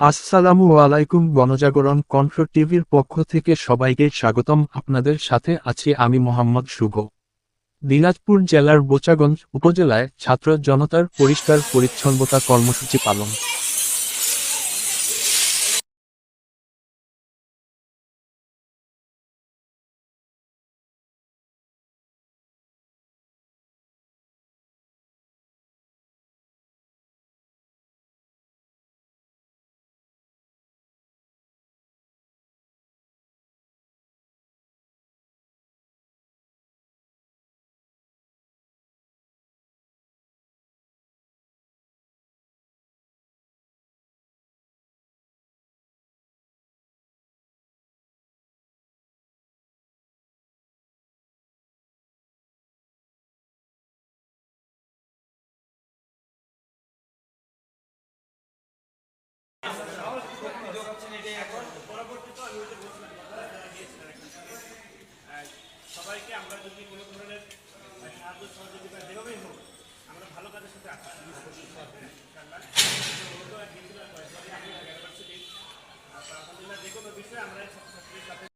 আসসালামু আলাইকুম গণজাগরণ কণ্ঠ টিভির পক্ষ থেকে সবাইকে স্বাগতম। আপনাদের সাথে আছি আমি মোহাম্মদ শুভ। দিনাজপুর জেলার বোচাগঞ্জ উপজেলায় ছাত্র জনতার পরিষ্কার পরিচ্ছন্নতা কর্মসূচি পালন। সবাইকে আমরা যদি কোনো ধরনের সাহায্য সহযোগিতা যেভাবেই হোক, আমরা ভালো কাজের সাথে আলহামদুলিল্লাহ, যে কোনো বিষয়ে আমরা ছাত্রছাত্রীর সাথে